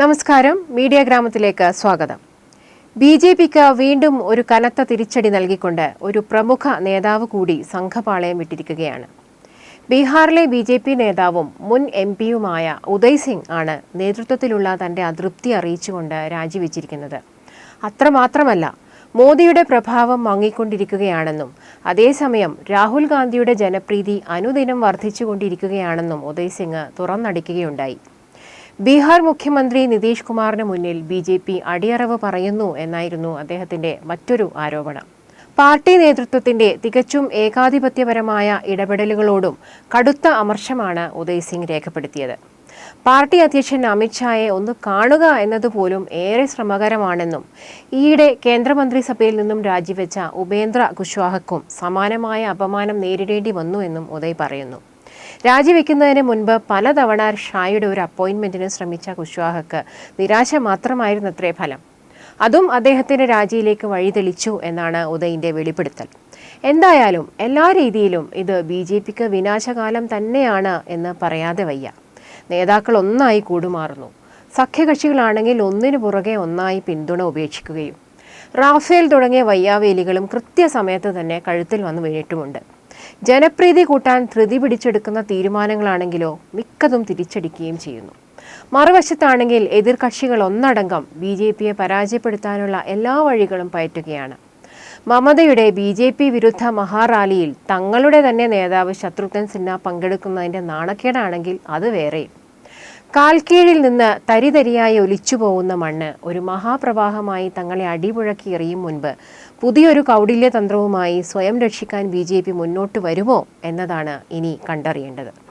നമസ്കാരം. മീഡിയ ഗ്രാമത്തിലേക്ക് സ്വാഗതം. ബി ജെ പിക്ക് വീണ്ടും ഒരു കനത്ത തിരിച്ചടി നൽകിക്കൊണ്ട് ഒരു പ്രമുഖ നേതാവ് കൂടി സംഘപാളയം വിട്ടിരിക്കുകയാണ് ബീഹാറിലെ ബി ജെ പി നേതാവും മുൻ എം പിയുമായ ഉദയ് സിംഗ് ആണ് നേതൃത്വത്തിലുള്ള തന്റെ അതൃപ്തി അറിയിച്ചുകൊണ്ട് രാജിവെച്ചിരിക്കുന്നത്. അത്രമാത്രമല്ല മോദിയുടെ പ്രഭാവം മങ്ങിക്കൊണ്ടിരിക്കുകയാണെന്നും അതേസമയം രാഹുൽ ഗാന്ധിയുടെ ജനപ്രീതി അനുദിനം വർദ്ധിച്ചുകൊണ്ടിരിക്കുകയാണെന്നും ഉദയ് സിംഗ് തുറന്നടിക്കുകയുണ്ടായി. ബീഹാർ മുഖ്യമന്ത്രി നിതീഷ് കുമാറിന് മുന്നിൽ ബി ജെ പി അടിയറവ് പറയുന്നു എന്നായിരുന്നു അദ്ദേഹത്തിന്റെ മറ്റൊരു ആരോപണം. പാർട്ടി നേതൃത്വത്തിന്റെ തികച്ചും ഏകാധിപത്യപരമായ ഇടപെടലുകളോടും കടുത്ത അമർഷമാണ് ഉദയ് സിംഗ് രേഖപ്പെടുത്തിയത്. പാർട്ടി അധ്യക്ഷൻ അമിത്ഷായെ ഒന്ന് കാണുക എന്നതുപോലും ഏറെ ശ്രമകരമാണെന്നും ഈയിടെ കേന്ദ്രമന്ത്രിസഭയിൽ നിന്നും രാജിവെച്ച ഉപേന്ദ്ര കുശ്വാഹക്കും സമാനമായ അപമാനം നേരിടേണ്ടി വന്നു എന്നും ഉദയ് പറയുന്നു. രാജിവെക്കുന്നതിന് മുൻപ് പലതവണ ഷായുടെ ഒരു അപ്പോയിൻമെന്റിന് ശ്രമിച്ച കുശ്വാഹക്ക് നിരാശ മാത്രമായിരുന്നു അത്രേ ഫലം. അതും അദ്ദേഹത്തിന്റെ രാജിയിലേക്ക് വഴിതെളിച്ചു എന്നാണ് ഉദയിന്റെ വെളിപ്പെടുത്തൽ. എന്തായാലും എല്ലാ രീതിയിലും ഇത് ബി ജെ പിക്ക് വിനാശകാലം തന്നെയാണ് എന്ന് പറയാതെ വയ്യ. നേതാക്കൾ ഒന്നായി കൂടുമാറുന്നു. സഖ്യകക്ഷികളാണെങ്കിൽ ഒന്നിനു പുറകെ ഒന്നായി പിന്തുണ ഉപേക്ഷിക്കുകയും. റാഫേൽ തുടങ്ങിയ വയ്യാവേലികളും കൃത്യസമയത്ത് തന്നെ കഴുത്തിൽ വന്നു വീണിട്ടുമുണ്ട്. ജനപ്രീതി കൂട്ടാൻ ധൃതി പിടിച്ചെടുക്കുന്ന തീരുമാനങ്ങളാണെങ്കിലോ മിക്കതും തിരിച്ചടിക്കുകയും ചെയ്യുന്നു. മറുവശത്താണെങ്കിൽ എതിർകക്ഷികൾ ഒന്നടങ്കം ബി ജെ പിയെ പരാജയപ്പെടുത്താനുള്ള എല്ലാ വഴികളും പയറ്റുകയാണ്. മമതയുടെ ബി ജെ പി വിരുദ്ധ മഹാറാലിയിൽ തങ്ങളുടെ തന്നെ നേതാവ് ശത്രുഘ്നൻ സിൻഹ പങ്കെടുക്കുന്നതിന്റെ നാണക്കേടാണെങ്കിൽ അത് വേറെയും. കാൽക്കീഴിൽ നിന്ന് തരിതരിയായി ഒലിച്ചു പോകുന്ന മണ്ണ് ഒരു മഹാപ്രവാഹമായി തങ്ങളെ അടിമുഴക്കി എറിയും മുൻപ് പുതിയൊരു കൗടില്യതന്ത്രവുമായി സ്വയം രക്ഷിക്കാൻ ബി മുന്നോട്ട് വരുമോ എന്നതാണ് ഇനി കണ്ടറിയേണ്ടത്.